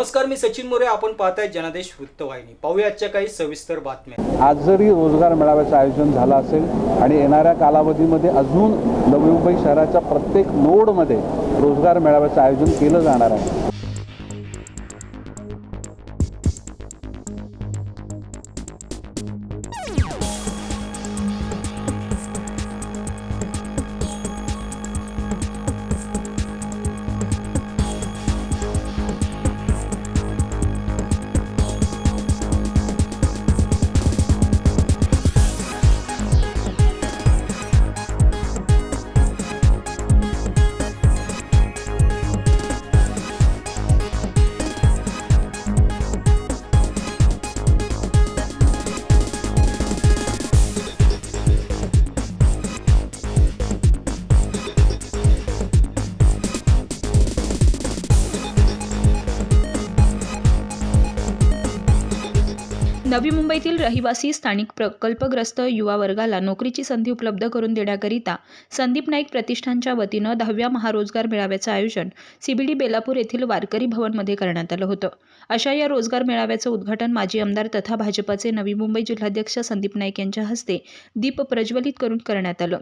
नमस्कार मी सचिन मोरे. आपण पाहताय जनादेश वृत्तवाहिनी. पाहूया आजच्या काही सविस्तर बातम्या. आज जरी रोजगार मेळाव्याचं आयोजन झालं असेल आणि येणाऱ्या कालावधीमध्ये अजून नवी मुंबई शहराच्या प्रत्येक नोडमध्ये रोजगार मेळाव्याचं आयोजन केलं जाणार आहे नवी मुंबईतील रहिवासी स्थानिक प्रकल्पग्रस्त युवा वर्गाला नोकरीची संधी उपलब्ध करून देण्याकरिता संदीप नाईक प्रतिष्ठानच्या वतीनं दहाव्या महारोजगार मेळाव्याचं आयोजन सीबीडी बेलापूर येथील वारकरी भवनमध्ये करण्यात आलं होतं. अशा या रोजगार मेळाव्याचं उद्घाटन माजी आमदार तथा भाजपाचे नवी मुंबई जिल्हाध्यक्ष संदीप नाईक यांच्या हस्ते दीप प्रज्वलित करून करण्यात आलं.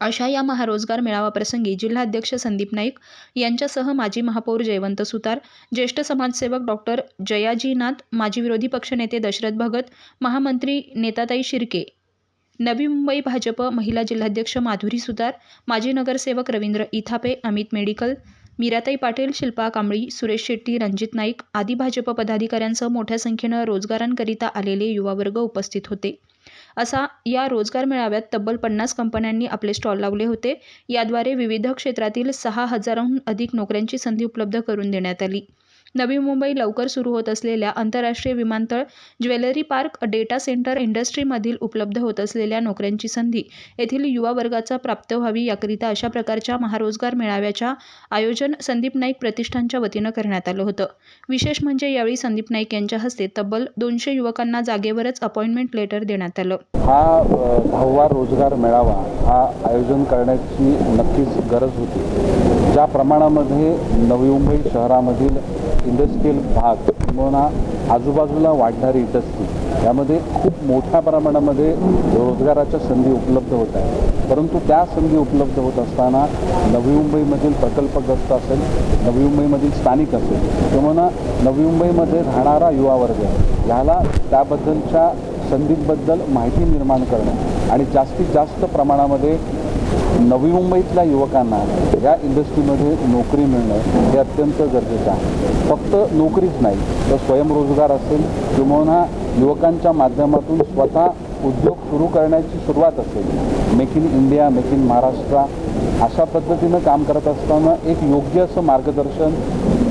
अशा या महारोजगार मेळावाप्रसंगी जिल्हाध्यक्ष संदीप नाईक यांच्यासह माजी महापौर जयवंत सुतार ज्येष्ठ समाजसेवक डॉक्टर जयाजीनाथ माजी विरोधी पक्षनेते दशरथ भगत महामंत्री नेताताई शिर्के नवी मुंबई भाजप महिला जिल्हाध्यक्ष माधुरी सुतार माजी नगरसेवक रवींद्र इथापे अमित मेडिकल मीराताई पाटील शिल्पा कांबळी सुरेश शेट्टी रणजित नाईक आदी भाजप पदाधिकाऱ्यांसह मोठ्या संख्येनं रोजगारांकरिता आलेले युवावर्ग उपस्थित होते. असा या रोजगार मेळाव्यात तब्बल पन्नास कंपन्यांनी आपले स्टॉल लावले होते. याद्वारे विविध क्षेत्रातील सहा हजाराहून अधिक नोकऱ्यांची संधी उपलब्ध करून देण्यात आली. नवी मुंबई लवकर सुरू होत असलेल्या आंतरराष्ट्रीय विमानतळ ज्वेलरी पार्क डेटा सेंटर इंडस्ट्रीमधील उपलब्ध होत असलेल्या नोकऱ्यांची संधी येथील युवा वर्गाचा प्राप्त व्हावी याकरिता अशा प्रकारच्या महारोजगार मेळाव्याच्या आयोजन संदीप नाईक प्रतिष्ठानच्या वतीनं करण्यात आलं होतं. विशेष म्हणजे यावेळी संदीप नाईक यांच्या हस्ते तब्बल दोनशे युवकांना जागेवरच अपॉइंटमेंट लेटर देण्यात आलं. हा दहावा रोजगार मेळावा हा आयोजन करण्याची नक्कीच गरज होती. ज्या प्रमाणामध्ये नवी मुंबई शहरामधील इंडस्ट्रीयल भाग किंवा आजूबाजूला वाढणारी इंडस्ट्री यामध्ये खूप मोठ्या प्रमाणामध्ये रोजगाराच्या संधी उपलब्ध होत आहेत. परंतु त्या संधी उपलब्ध होत असताना नवी मुंबईमधील प्रकल्पग्रस्त असेल नवी मुंबईमधील स्थानिक असेल किंवा नवी मुंबईमध्ये राहणारा युवा वर्ग ह्याला त्याबद्दलच्या संधींबद्दल माहिती निर्माण करणं आणि जास्तीत जास्त प्रमाणामध्ये नवी मुंबईतल्या युवकांना या इंडस्ट्रीमध्ये नोकरी मिळणं हे अत्यंत गरजेचं आहे. फक्त नोकरीच नाही तर स्वयंरोजगार असेल किंवा युवकांच्या माध्यमातून स्वतः उद्योग सुरू करण्याची सुरुवात असेल. Make in India make in Maharashtra अशा पद्धतीनं काम करत असताना एक योग्य असं मार्गदर्शन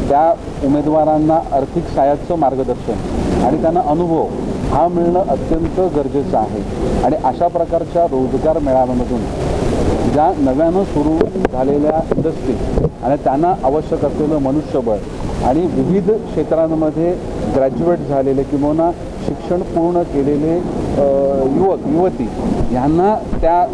त्या उमेदवारांना आर्थिक सहाय्याचं मार्गदर्शन आणि त्यांना अनुभव हा मिळणं अत्यंत गरजेचं आहे. आणि अशा प्रकारच्या रोजगार मेळाव्यामधून ज्या नव्यानं सुरू झालेल्या इंडस्ट्री आणि त्यांना आवश्यक असलेलं मनुष्यबळ आणि विविध क्षेत्रांमध्ये ग्रॅज्युएट झालेले किंवा शिक्षण पूर्ण केलेले युवक युवती यांना त्या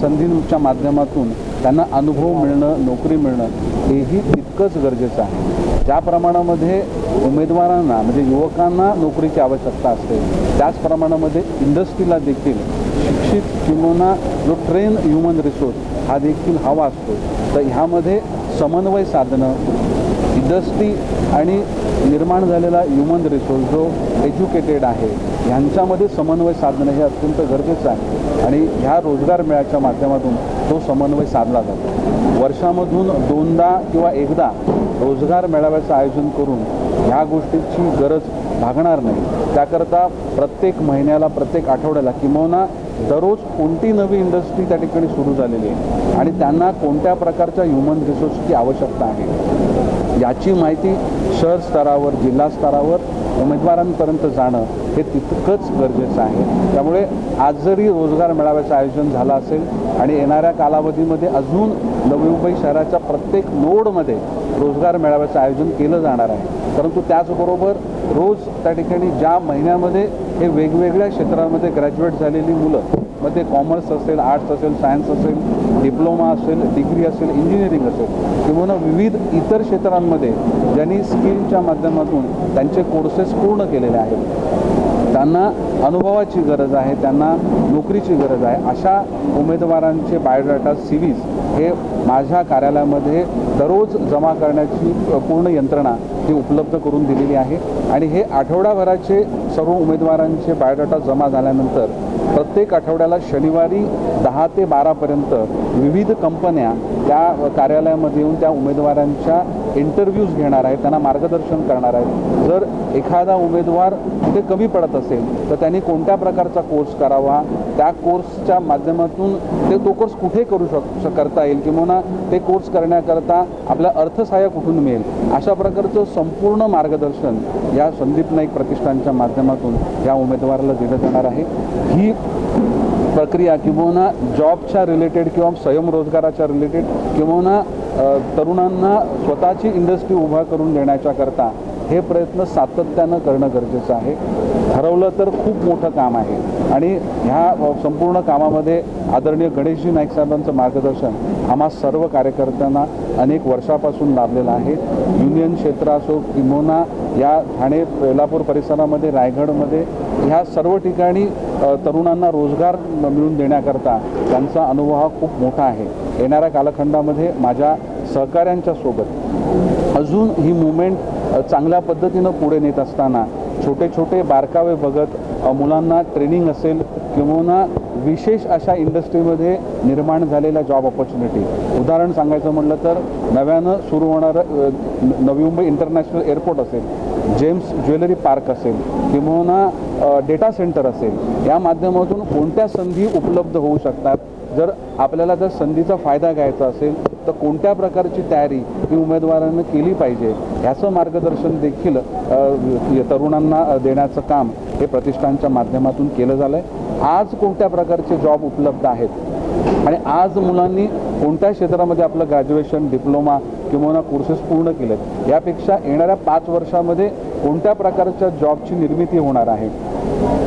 संधींच्या माध्यमातून त्यांना अनुभव मिळणं नोकरी मिळणं हेही तितकंच गरजेचं आहे. ज्या प्रमाणामध्ये उमेदवारांना म्हणजे युवकांना नोकरीची आवश्यकता असते त्याच प्रमाणामध्ये इंडस्ट्रीला देखील शिक्षित किंबहुना जो ट्रेन ह्युमन रिसोर्स हा देखील हवा असतो. तर ह्यामध्ये समन्वय साधणं इंडस्ट्री आणि निर्माण झालेला ह्युमन रिसोर्स जो एज्युकेटेड आहे ह्यांच्यामध्ये समन्वय साधणं हे अत्यंत गरजेचं आहे. आणि ह्या रोजगार मेळ्याच्या माध्यमातून तो समन्वय साधला जातो. वर्षामधून दोनदा किंवा एकदा रोजगार मेळाव्याचं आयोजन करून ह्या गोष्टीची गरज भागणार नाही. त्याकरता प्रत्येक महिन्याला प्रत्येक आठवड्याला किंवा दररोज कोणती नवी इंडस्ट्री त्या ठिकाणी सुरू झालेली आहे आणि त्यांना कोणत्या प्रकारच्या ह्युमन रिसोर्सची आवश्यकता आहे? याची माहिती शहर स्तरावर जिल्हा स्तरावर उमेदवारांपर्यंत जाणं हे तितकंच गरजेचं आहे. त्यामुळे आज जरी रोजगार मेळाव्याचं आयोजन झालं असेल आणि येणाऱ्या कालावधीमध्ये अजून नवी मुंबई शहराच्या प्रत्येक नोडमध्ये रोजगार मेळाव्याचं आयोजन केलं जाणार आहे परंतु त्याचबरोबर रोज त्या ठिकाणी ज्या महिन्यामध्ये हे वेगवेगळ्या क्षेत्रामध्ये ग्रॅज्युएट झालेली मुलं मग ते कॉमर्स असेल आर्ट्स असेल सायन्स असेल डिप्लोमा असेल डिग्री असेल इंजिनिअरिंग असेल किंवा विविध इतर क्षेत्रांमध्ये ज्यांनी स्किलच्या माध्यमातून त्यांचे कोर्सेस पूर्ण केलेले आहेत. त्यांना अनुभवाची गरज आहे त्यांना नोकरीची गरज आहे. अशा उमेदवारांचे बायोडाटा सिरीज हे माझ्या कार्यालयामध्ये दररोज जमा करण्याची पूर्ण यंत्रणा ही उपलब्ध करून दिलेली आहे. आणि हे आठवडाभराचे सर्व उमेदवारांचे बायोडाटा जमा झाल्यानंतर प्रत्येक आठवड्याला शनिवारी दहा ते बारापर्यंत विविध कंपन्या त्या कार्यालयामध्ये येऊन त्या उमेदवारांच्या इंटरव्ह्यूज घेणार आहेत त्यांना मार्गदर्शन करणार आहेत. जर एखादा उमेदवार कुठे कमी पडत असेल तर त्यांनी कोणत्या प्रकारचा कोर्स करावा? त्या कोर्सच्या माध्यमातून ते तो कोर्स कुठे करू शक करता येईल? किंवा ते कोर्स करण्याकरता आपला अर्थसहाय्य कुठून मिळेल. अशा प्रकारचं संपूर्ण मार्गदर्शन या संदीप नाईक प्रतिष्ठानच्या माध्यमातून या उमेदवाराला दिलं जाणार आहे. ही प्रक्रिया किंवा जॉबच्या रिलेटेड किंवा स्वयंरोजगाराच्या रिलेटेड किंवा तरुणांना स्वतःची इंडस्ट्री उभा करून देण्याच्या करता हे प्रयत्न सातत्यानं करणं गरजेचं आहे. ठरवलं तर खूप मोठं काम आहे. आणि ह्या संपूर्ण कामामध्ये आदरणीय गणेशजी नाईक साहेबांचं मार्गदर्शन आम्हा सर्व कार्यकर्त्यांना अनेक वर्षापासून लाभलेलं आहे. युनियन क्षेत्र असो किंवा या ठाणे कोल्हापूर परिसरामध्ये रायगडमध्ये ह्या सर्व ठिकाणी तरुणांना रोजगार म- मिळवून देण्याकरता त्यांचा अनुभव हा खूप मोठा आहे. येणाऱ्या कालखंडामध्ये माझ्या सहकाऱ्यांच्या सोबत अजून ही मुवमेंट चांगल्या पद्धतीनं पुढे नेत असताना छोटे छोटे बारकावे बघत मुलांना ट्रेनिंग असेल किंवा विशेष अशा इंडस्ट्रीमध्ये निर्माण झालेल्या जॉब ऑपॉर्च्युनिटी उदाहरण सांगायचं म्हटलं तर नव्यानं सुरू होणारं नवी मुंबई इंटरनॅशनल एअरपोर्ट असेल जेम्स ज्वेलरी पार्क असेल किंवा डेटा सेंटर असेल या माध्यमातून कोणत्या संधी उपलब्ध होऊ शकतात? जर आपल्याला जर संधीचा फायदा घ्यायचा असेल तर कोणत्या प्रकारची तयारी ही उमेदवारांनी केली पाहिजे? ह्याचं मार्गदर्शन देखील तरुणांना देण्याचं काम हे प्रतिष्ठानच्या माध्यमातून केलं झालं आहे आज कोणत्या प्रकारचे जॉब उपलब्ध आहेत? आणि आज मुलांनी कोणत्या क्षेत्रामध्ये आपलं ग्रॅज्युएशन डिप्लोमा किंवा कोर्सेस पूर्ण केलेत? यापेक्षा येणाऱ्या पाच वर्षामध्ये कोणत्या प्रकारच्या जॉबची निर्मिती होणार आहे?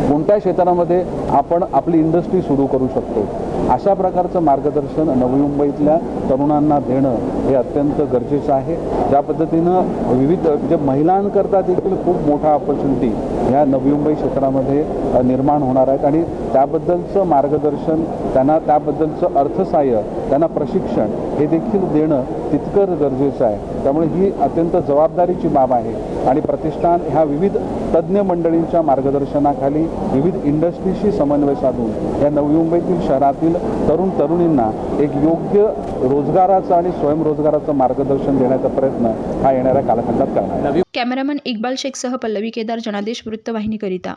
कोणत्या क्षेत्रामध्ये आपण आपली इंडस्ट्री सुरू करू शकतो? अशा प्रकारचं मार्गदर्शन नवी मुंबईतल्या तरुणांना देणं हे अत्यंत गरजेचं आहे. ज्या पद्धतीनं विविध जे महिलांकरता देखील खूप मोठा ऑपॉर्च्युनिटी ह्या नवी मुंबई क्षेत्रामध्ये निर्माण होणार आहेत. आणि त्याबद्दलचं मार्गदर्शन त्यांना त्याबद्दलचं अर्थसहाय्य त्यांना प्रशिक्षण हे देखील देणं तितकं गरजेचं आहे. त्यामुळे ही अत्यंत जबाबदारीची बाब आहे. आणि प्रतिष्ठान ह्या विविध तज्ज्ञ मंडळींच्या मार्गदर्शनाखाली विविध इंडस्ट्रीशी समन्वय साधून या नवी मुंबईतील शहरातील तरुण तरुणींना एक योग्य रोजगाराचं आणि स्वयंरोजगाराचं मार्गदर्शन देण्याचा प्रयत्न हा येणाऱ्या कालखंडात करणार आहे. कॅमेरामन इक्बाल शेखसह पल्लवी केदार जनादेश वृत्तवाहिनीकरिता.